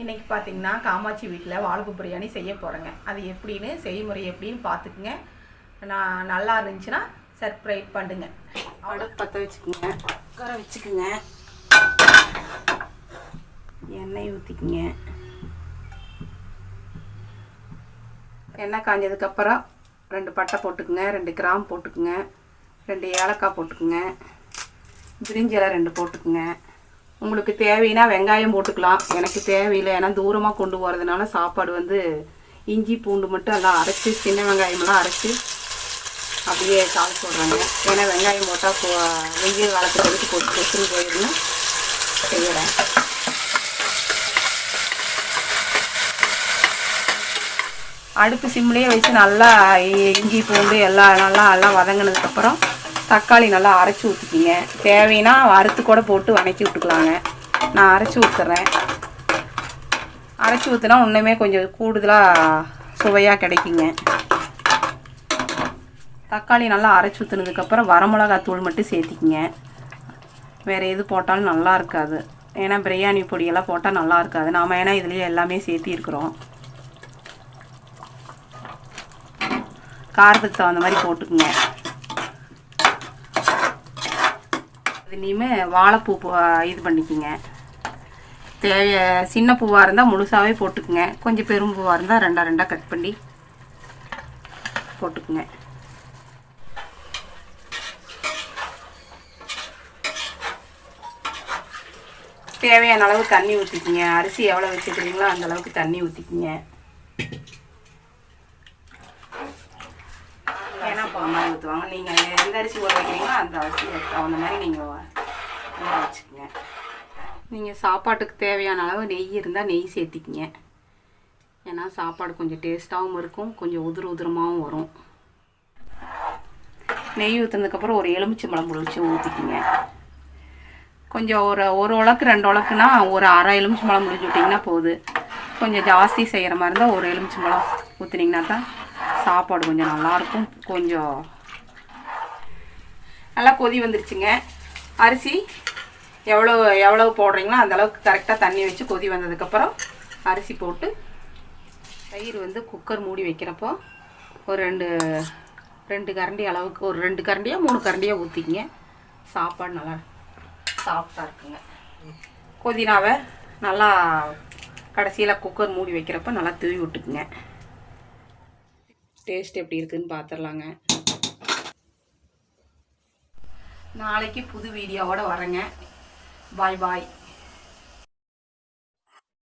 இன்றைக்கி பார்த்தீங்கன்னா காமாட்சி வீட்டில் வாழைப்பு பிரியாணி செய்ய போகிறேங்க அது எப்படின்னு செய்முறை எப்படின்னு பார்த்துக்குங்க நான் நல்லா இருந்துச்சுன்னா சர்ப்ரைஸ் பண்ணுங்க. அடுப்பு பற்ற வச்சுக்குங்க. உட்கார வச்சுக்குங்க. எண்ணெய் ஊற்றிக்குங்க எண்ணெய் காஞ்சதுக்கப்புறம் ரெண்டு பட்டை போட்டுக்குங்க ரெண்டு கிராம் போட்டுக்குங்க ரெண்டு ஏலக்காய் போட்டுக்குங்க பிரிஞ்சில ரெண்டு போட்டுக்குங்க. உங்களுக்கு தேவைன்னா வெங்காயம் போட்டுக்கலாம். எனக்கு தேவையில்லை. ஏன்னா தூரமாக கொண்டு போகிறதுனால சாப்பாடு வந்து இஞ்சி பூண்டு மட்டும் எல்லாம் அரைச்சி சின்ன வெங்காயமெல்லாம் அரைச்சி அப்படியே தாளிச்சு சொல்கிறாங்க ஏன்னா வெங்காயம் போட்டால் போ வெயில் காலத்தில் எடுத்து போட்டு கொசுன்னு போயிடுன்னு செய்கிறேன் அடுப்பு சிம்லேயே வச்சு நல்லா இ- இஞ்சி பூண்டு எல்லாம் நல்லா நல்லா வதங்கினதுக்கப்புறம் தக்காளி நல்லா அரைச்சி ஊற்றிக்கிங்க தேவைன்னா அறுத்து கூட போட்டு வணக்கி விட்டுக்கலாங்க. நான் அரைச்சி ஊற்றுறேன் அரைச்சி ஊற்றினா இன்னுமே கொஞ்சம் கூடுதலாக சுவையாக கிடைக்குங்க. தக்காளி நல்லா அரைச்சி ஊற்றுனதுக்கப்புறம் வரமிளகாத்தூள் மட்டும் சேர்த்திக்கிங்க. வேறு எது போட்டாலும் நல்லா இருக்காது. ஏன்னா பிரியாணி பொடியெல்லாம் போட்டால் நல்லா இருக்காது. நாம் ஏன்னா இதுலேயே எல்லாமே சேர்த்திருக்கிறோம் காரத்துக்கு தகுந்த மாதிரி போட்டுக்குங்க. இதுலேயுமே வாழைப்பூ பூ இது பண்ணிக்கிங்க. தே சின்ன பூவாக இருந்தால் முழுசாகவே போட்டுக்குங்க. கொஞ்சம் பெரும் பூவாக இருந்தால் ரெண்டாக ரெண்டாக கட் பண்ணி போட்டுக்குங்க. தேவையான அளவு தண்ணி ஊற்றிக்கிங்க அரிசி எவ்வளோ வச்சுக்கிறீங்களோ அந்த அளவுக்கு தண்ணி ஊற்றிக்கிங்க ஏன்னா மாதிரி ஊற்றுவாங்க நீங்கள் எந்த அரிசி ஊற வைக்கிறீங்களோ அந்த அரிசி தகுந்த மாதிரி நீங்கள் ஊற வச்சுக்கோங்க. நீங்கள் சாப்பாட்டுக்கு தேவையான அளவு நெய் இருந்தால் நெய் சேர்த்திக்கிங்க. ஏன்னா சாப்பாடு கொஞ்சம் டேஸ்ட்டாகவும் இருக்கும் கொஞ்சம் உதிர உதிரமாகவும் வரும். நெய் ஊற்றுனதுக்கப்புறம் ஒரு எலுமிச்சம்பழம் புளிச்சு ஊற்றிக்கிங்க கொஞ்சம் ஒரு ஒரு உலக்கு ரெண்டு உலக்குனா ஒரு அரை எலுமிச்சம்பழம் முடிஞ்சு விட்டிங்கன்னா போகுது கொஞ்சம் ஜாஸ்தி செய்கிற மாதிரி இருந்தால் ஒரு எலுமிச்சம்பழம் ஊற்றுனீங்கன்னா தான் சாப்பாடு கொஞ்சம் நல்லாயிருக்கும் கொஞ்சம் நல்லா கொதி வந்துருச்சுங்க. அரிசி எவ்வளோ எவ்வளோ போடுறீங்களோ அந்தளவுக்கு கரெக்டாக தண்ணி வச்சு கொதி வந்ததுக்கப்புறம் அரிசி போட்டு தயிர் வந்து குக்கர் மூடி வைக்கிறப்போ ஒரு ரெண்டு ரெண்டு கரண்டி அளவுக்கு ஒரு ரெண்டு கரண்டியோ மூணு கரண்டியோ ஊற்றிக்கிங்க சாப்பாடு நல்லா சாஃப்டாக இருக்குங்க. கொதினாவை நல்லா கடைசியில் குக்கர் மூடி வைக்கிறப்ப நல்லா தூவி விட்டுக்குங்க. டேஸ்ட் எப்படி இருக்குன்னு பார்த்துடலாங்க நாளைக்கு புது வீடியோவோட வரேங்க. பாய் பாய்.